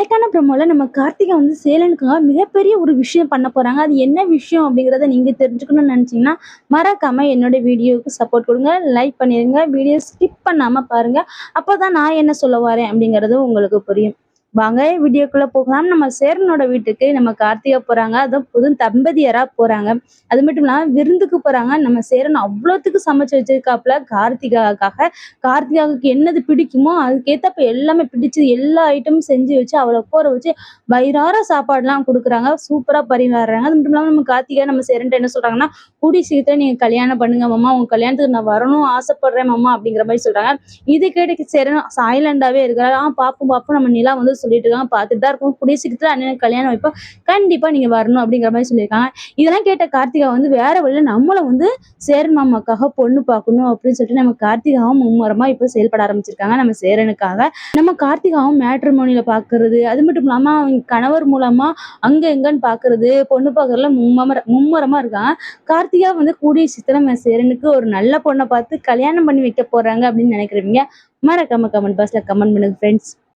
நாளைக்கான ப்ரமோவில் நம்ம கார்த்திகா வந்து சேலனுக்காக மிகப்பெரிய ஒரு விஷயம் பண்ண போகிறாங்க அது என்ன விஷயம் அப்படிங்கிறத நீங்கள் தெரிஞ்சுக்கணும்னு நினச்சிங்கன்னா மறக்காமல் என்னோட வீடியோவுக்கு சப்போர்ட் கொடுங்க லைக் பண்ணிடுங்க வீடியோ ஸ்கிப் பண்ணாம பாருங்க. அப்போதான் நான் என்ன சொல்ல வரேன் அப்படிங்கிறது உங்களுக்கு புரியும். வாங்க வீடியோக்குள்ள போகலாம். நம்ம சேரனோட வீட்டுக்கு நம்ம கார்த்திகா போறாங்க. அதுவும் புது தம்பதியரா போறாங்க. அது மட்டும் இல்லாம விருந்துக்கு போறாங்க. நம்ம சேரன் அவ்வளோத்துக்கு சமைச்சு வச்சிருக்காப்புல கார்த்திகாவுக்காக. கார்த்திகாவுக்கு என்னது பிடிக்குமோ அதுக்கேத்தப்ப எல்லாமே பிடிச்சது எல்லா ஐட்டமும் செஞ்சு வச்சு அவளை கோர வச்சு வயிறார சாப்பாடுலாம் கொடுக்குறாங்க. சூப்பரா பரிமாறுறாங்க. அது மட்டும் இல்லாம நம்ம கார்த்திகா நம்ம சேரன்ட்ட என்ன சொல்றாங்கன்னா கூடி சீக்கிரம் நீங்க கல்யாணம் பண்ணுங்க மாமா. உங்க கல்யாணத்துக்கு நான் வரணும் ஆசைப்படுறேன் மாமா அப்படிங்கிற மாதிரி சொல்றாங்க. இது கேட்டு சேரன் சைலண்டாவே இருக்கிறாரு. ஆ பாப்போம் பாப்போம். நம்ம நிலா வந்து சொல்லிட்டு இருக்காங்க பார்த்துட்டு தான் இருக்கும். கூடிய சீக்கிரத்தில் அண்ணனுக்கு கல்யாணம் வைப்போம். கண்டிப்பா நீங்க வரணும் அப்படிங்கிற மாதிரி சொல்லியிருக்காங்க. இதெல்லாம் கேட்ட கார்த்திகா வந்து வேற வழியில நம்மளை வந்து சேரன் மாமாக்காக பொண்ணு பார்க்கணும் அப்படின்னு சொல்லிட்டு நம்ம கார்த்திகாவும் மும்முரமாக இப்போ செயல்பட ஆரம்பிச்சிருக்காங்க. நம்ம சேரனுக்காக. நம்ம கார்த்திகாவும் மேட்ரிமோனியில பாக்குறது அது மட்டும் இல்லாம அவங்க கணவர் மூலமா அங்க எங்கன்னு பாக்குறது பொண்ணு பார்க்கறதுல மும்மர மும்முரமாக இருக்காங்க. கார்த்திகா வந்து கூடிய சீக்கிரம் சேரனுக்கு ஒரு நல்ல பொண்ணை பார்த்து கல்யாணம் பண்ணி வைக்க போறாங்க அப்படின்னு நினைக்கிறவங்க மறக்காம கமெண்ட் பாக்ஸில் கமெண்ட் பண்ணுங்க ஃப்ரெண்ட்ஸ்